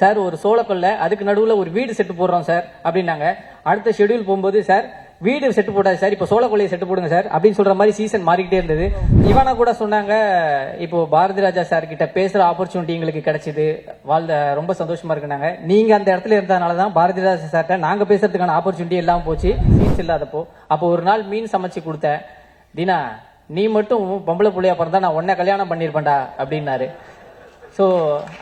Sir ஒரு சோளக்கொல்ல அதுக்கு நடுவில் ஒரு வீடு செட்டு போடுறோம் சார் அப்படின்னாங்க. அடுத்த ஷெட்யூல் போகும்போது சார் வீடு செட்டு போடாது சார் இப்போ சோளக்கொல்லையை செட்டு போடுங்க சார் அப்படின்னு சொல்ற மாதிரி சீசன் மாறிக்கிட்டே இருந்தது. இவனா கூட சொன்னாங்க இப்போ பாரதி ராஜா சார் கிட்ட பேசுற ஆப்பர்ச்சுனிட்டி எங்களுக்கு கிடைச்சது. வாழ்ந்த ரொம்ப சந்தோஷமா இருக்குனாங்க நீங்க அந்த இடத்துல இருந்ததுனால தான் பாரதி ராஜா சார்கிட்ட நாங்க பேசுறதுக்கான ஆப்பர்ச்சுனிட்டி எல்லாம் போச்சு சீன்ஸ் இல்லாதப்போ. அப்போ ஒரு நாள் மீன் சமைச்சு கொடுத்தேன். தீனா நீ மட்டும் பொம்பளை புள்ளையா பிறந்தா நான் உன்னை கல்யாணம் பண்ணிருப்பேன்டா அப்படின்னாரு. ஸோ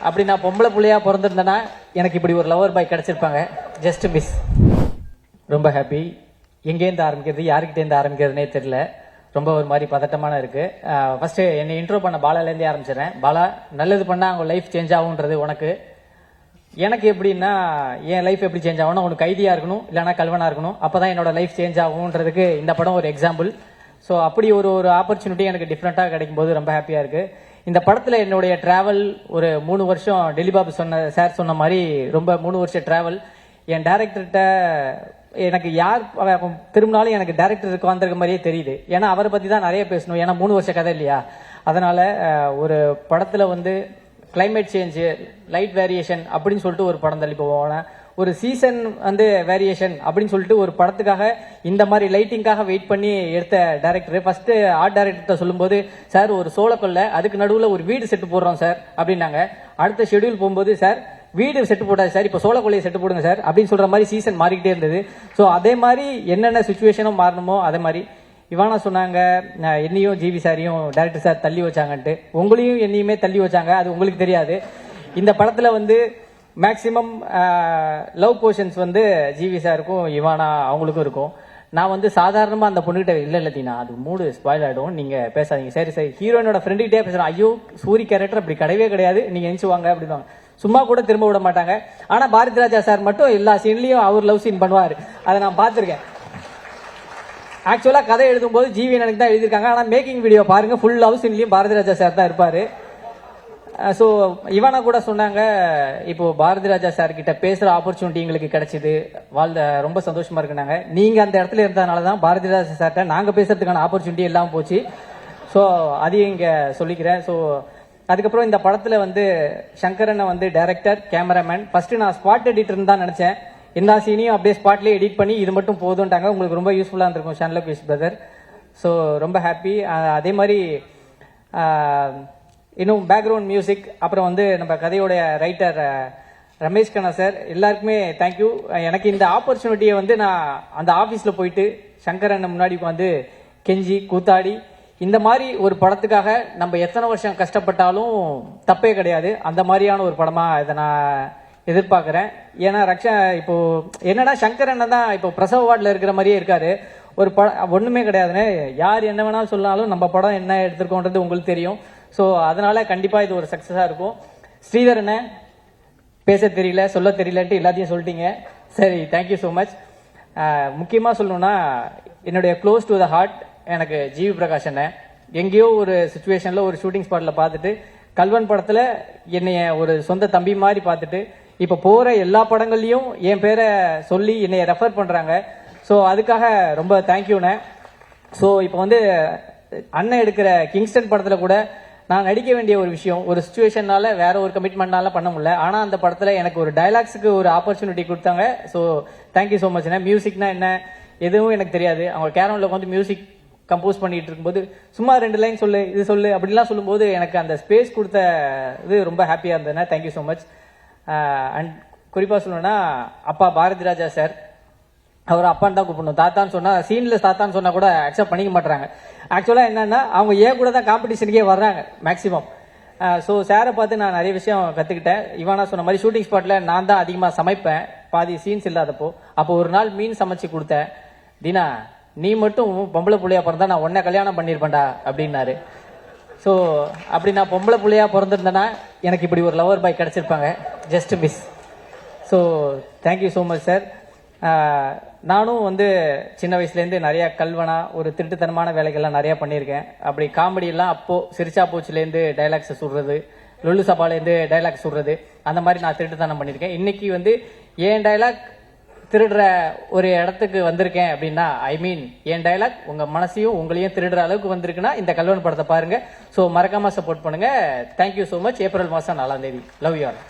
அப்படி நான் பொம்பளை பிள்ளையா பிறந்திருந்தேன்னா எனக்கு இப்படி ஒரு லவர் பாய் கிடைச்சிருப்பாங்க. ஜஸ்ட் மிஸ் ரொம்ப ஹாப்பி எங்கேருந்து ஆரம்பிக்கிறது யாருக்கிட்டேருந்து ஆரம்பிக்கிறதுனே தெரியல. ரொம்ப ஒரு மாதிரி பதட்டமான இருக்கு. ஃபஸ்ட்டு என்னை இன்ட்ரோ பண்ண பாலாலேருந்தே ஆரம்பிச்சிடறேன். பாலா நல்லது பண்ணால் அவங்க லைஃப் சேஞ்ச் ஆகுன்றது உனக்கு. எனக்கு எப்படின்னா என் லைஃப் எப்படி சேஞ்ச் ஆகணும் உனக்கு கைதியாக இருக்கணும் இல்லைனா கல்வனாக இருக்கணும். அப்போ தான் என்னோட லைஃப் சேஞ்ச் ஆகுன்றதுக்கு இந்த படம் ஒரு எக்ஸாம்பிள் ஸோ அப்படி ஒரு ஒரு ஆப்பர்ச்சுனிட்டி எனக்கு டிஃப்ரெண்ட்டாக கிடைக்கும் போது ரொம்ப ஹாப்பியாக இருக்குது இந்த படத்துல என்னுடைய டிராவல் ஒரு மூணு வருஷம் டெலிபாபு சொன்ன சார் சொன்ன மாதிரி ரொம்ப மூணு வருஷம் டிராவல் என் டேரக்டர்கிட்ட எனக்கு யார் திரும்பினாலும் எனக்கு டேரக்டர் உட்காந்துருக்க மாதிரியே தெரியுது. ஏன்னா அவரை பத்தி தான் நிறைய பேசணும். ஏன்னா மூணு வருஷ கதை இல்லையா? அதனால ஒரு படத்துல வந்து கிளைமேட் சேஞ்சு லைட் வேரியேஷன் அப்படின்னு சொல்லிட்டு ஒரு படம் தள்ளி போவோம் ஒரு சீசன் வந்து வேரியேஷன் அப்படின்னு சொல்லிட்டு ஒரு படத்துக்காக இந்த மாதிரி லைட்டிங்காக வெயிட் பண்ணி எடுத்த டேரக்டர் ஃபர்ஸ்ட் ஆர்ட் டைரக்டர் சொல்லும்போது சார் ஒரு சோளக்கொல்ல அதுக்கு நடுவில் ஒரு வீடு செட்டு போடுறோம் சார் அப்படின்னாங்க. அடுத்த ஷெடியூல் போகும்போது சார் வீடு செட்டு போடாது சார் இப்போ சோளக்கொல்லையை செட்டு போடுங்க சார் அப்படின்னு சொல்கிற மாதிரி சீசன் மாறிக்கிட்டே இருந்தது. ஸோ அதே மாதிரி என்னென்ன சுச்சுவேஷனும் மாறணுமோ அதே மாதிரி இவானா சொன்னாங்க என்னையும் ஜிவி சாரையும் டேரக்டர் சார் தள்ளி வச்சாங்கன்ட்டு. உங்களையும் என்னையுமே தள்ளி வச்சாங்க அது உங்களுக்கு தெரியாது. இந்த படத்தில் வந்து மேக்சிமம் லவ் போர்ஷன்ஸ் வந்து ஜிவி சாருக்கும் இவானா அவங்களுக்கும் இருக்கும். நான் வந்து சாதாரணமாக அந்த பொண்ணுகிட்ட இல்லை இல்ல தீனா அது மூடு ஸ்பாயில் ஆகிடும் நீங்கள் பேசாதீங்க. சரி சரி. ஹீரோயினோட ஃப்ரெண்டுகிட்டே பேசுகிறேன் ஐயோ சூரி கேரக்டர் அப்படி கிடையவே கிடையாது. நீங்கள் எஞ்சி அப்படிவாங்க சும்மா கூட திரும்ப விட மாட்டாங்க. ஆனால் பாரதி ராஜா சார் மட்டும் எல்லா சீன்லேயும் அவர் லவ் சீன் பண்ணுவார். அதை நான் பார்த்துருக்கேன். ஆக்சுவலாக கதை எழுதும்போது ஜிவி எனக்கு தான் எழுதியிருக்காங்க. ஆனால் மேக்கிங் வீடியோ பாருங்கள் ஃபுல் லவ் சீன்லேயும் பாரதி ராஜா சார் தான் இருப்பார். ஸோ இவனா கூட சொன்னாங்க இப்போ பாரதி ராஜா சார் கிட்ட பேசுற ஆப்பர்ச்சுனிட்டி எங்களுக்கு கிடைச்சிது. வாழ்ந்த ரொம்ப சந்தோஷமா இருக்குனாங்க நீங்க அந்த இடத்துல இருந்ததுனால தான் பாரதி ராஜா சார்கிட்ட நாங்க பேசுறதுக்கான ஆப்பர்ச்சுனிட்டி எல்லாம் போச்சு. ஸோ அதையும் இங்க சொல்லிக்கிறேன். ஸோ அதுக்கப்புறம் இந்த படத்துல வந்து சங்கரனை வந்து டைரக்டர் கேமராமேன் ஃபர்ஸ்ட் நான் ஸ்பாட் எடிட்டர் தான் நினைச்சேன். எல்லா சீனையும் அப்படியே ஸ்பாட்லேயே எடிட் பண்ணி இது மட்டும் போதும்ட்டாங்க. உங்களுக்கு ரொம்ப யூஸ்ஃபுல்லாக இருந்திருக்கும் ஷான்லக் விஷ் பிரதர் ஸோ ரொம்ப ஹாப்பி அதே மாதிரி இன்னும் பேக்ரவுண்ட் மியூசிக் அப்புறம் வந்து நம்ம கதையோடைய ரைட்டர் ரமேஷ் கண்ணா சார் எல்லாருக்குமே தேங்க்யூ எனக்கு இந்த ஆப்பர்ச்சுனிட்டியை வந்து நான் அந்த ஆஃபீஸில் போயிட்டு சங்கர் அண்ணன் முன்னாடி வந்து கெஞ்சி கூத்தாடி இந்த மாதிரி ஒரு படத்துக்காக நம்ம எத்தனை வருஷம் கஷ்டப்பட்டாலும் தப்பே கிடையாது. அந்த மாதிரியான ஒரு படமாக இதை நான் எதிர்பார்க்குறேன். ஏன்னா ரக்ஷா இப்போ என்னன்னா சங்கர் அண்ணன் தான் இப்போ பிரசவ வார்டில் இருக்கிற மாதிரியே இருக்காரு. ஒரு படம் ஒன்றுமே கிடையாதுன்னு யார் என்ன வேணாலும் சொன்னாலும் நம்ம படம் என்ன எடுத்திருக்கோன்றது உங்களுக்கு தெரியும். ஸோ அதனால கண்டிப்பாக இது ஒரு சக்ஸஸாக இருக்கும். ஸ்ரீதர் அண்ணன் பேச தெரியல சொல்ல தெரியலன்ட்டு எல்லாத்தையும் சொல்லிட்டீங்க. சரி தேங்க்யூ ஸோ மச் முக்கியமாக சொல்லணும்னா என்னுடைய க்ளோஸ் டு த ஹார்ட் எனக்கு ஜிவி பிரகாஷ் அண்ணன். எங்கேயோ ஒரு சுச்சுவேஷனில் ஒரு ஷூட்டிங் ஸ்பாட்டில் பார்த்துட்டு கல்வன் படத்தில் என்னைய ஒரு சொந்த தம்பி மாதிரி பார்த்துட்டு இப்போ போகிற எல்லா படங்கள்லையும் என் பேரை சொல்லி என்னைய ரெஃபர் பண்ணுறாங்க ஸோ அதுக்காக ரொம்ப தேங்க்யூண்ணே ஸோ இப்போ வந்து அண்ணன் எடுக்கிற கிங்ஸ்டன் படத்தில் கூட நான் நடிக்க வேண்டிய ஒரு விஷயம் ஒரு சுச்சுவேஷனால வேற ஒரு கமிட்மெண்ட்னால பண்ண முடியல. ஆனா அந்த படத்துல எனக்கு ஒரு டயலாக்ஸுக்கு ஒரு ஆப்பர்ச்சுனிட்டி கொடுத்தாங்க. So thank you so much மியூசிக்னா என்ன எதுவும் எனக்கு தெரியாது. அவங்க கேரமில் வந்து மியூசிக் கம்போஸ் பண்ணிட்டு இருக்கும்போது சும்மா ரெண்டு லைன் சொல்லு இது சொல்லு அப்படிலாம் சொல்லும்போது எனக்கு அந்த ஸ்பேஸ் கொடுத்த இது ரொம்ப ஹாப்பியாக இருந்ததுன்னா தேங்க்யூ ஸோ மச் அண்ட் குறிப்பாக சொல்லணும்னா அப்பா பாரதி ராஜா சார் அவர் அப்பான்னு தான் கூப்பிடணும். தாத்தான்னு சொன்னா சீன்ல தாத்தான்னு சொன்னா கூட அக்செப்ட் பண்ணிக்க மாட்டாங்க ஆக்சுவலா என்னன்னா அவங்க ஏன் கூட தான் காம்படிஷனுக்கே வர்றாங்க மேக்ஸிமம் ஸோ சாரை பார்த்து நான் நிறைய விஷயம் கத்துக்கிட்டேன். இவனா சொன்ன மாதிரி ஷூட்டிங் ஸ்பாட்ல நான் தான் அதிகமா சமைப்பேன். பாதி சீன்ஸ் இல்லாதப்போ. அப்போ ஒரு நாள் மீன் சமைச்சு கொடுத்தேன். தீனா நீ மட்டும் பொம்பளை புள்ளையா பிறந்தா நான் உன்னை கல்யாணம் பண்ணியிருப்பேன்டா அப்படின்னாரு. ஸோ அப்படி நான் பொம்பளை பிள்ளையா பிறந்திருந்தேன்னா எனக்கு இப்படி ஒரு lover boy கிடைச்சிருப்பாங்க. Just miss so thank you so much sir நானும் வந்து சின்ன வயசுலேருந்து நிறைய கல்வனா ஒரு திருட்டுத்தனமான வேலைகள்லாம் நிறைய பண்ணியிருக்கேன். அப்படி காமெடியெல்லாம் அப்போது அப்போ சிரிச்சா போச்சுலேருந்து டைலாக்ஸ் சுடுறது லொல்லு சபாலேருந்து டைலாக் சுடுறது அந்த மாதிரி நான் திருட்டுத்தனம் பண்ணியிருக்கேன். இன்னைக்கு வந்து ஏன் டைலாக் திருடுற ஒரு இடத்துக்கு வந்திருக்கேன் அப்படின்னா ஐ மீன் என் டைலாக் உங்கள் மனசையும் உங்களையும் திருடுற அளவுக்கு வந்திருக்குன்னா இந்த கல்வன் படத்தை பாருங்க. ஸோ மறக்காம சப்போர்ட் பண்ணுங்க. தேங்க்யூ ஸோ மச் ஏப்ரல் மாதம் நாலாம் தேதி. Love you all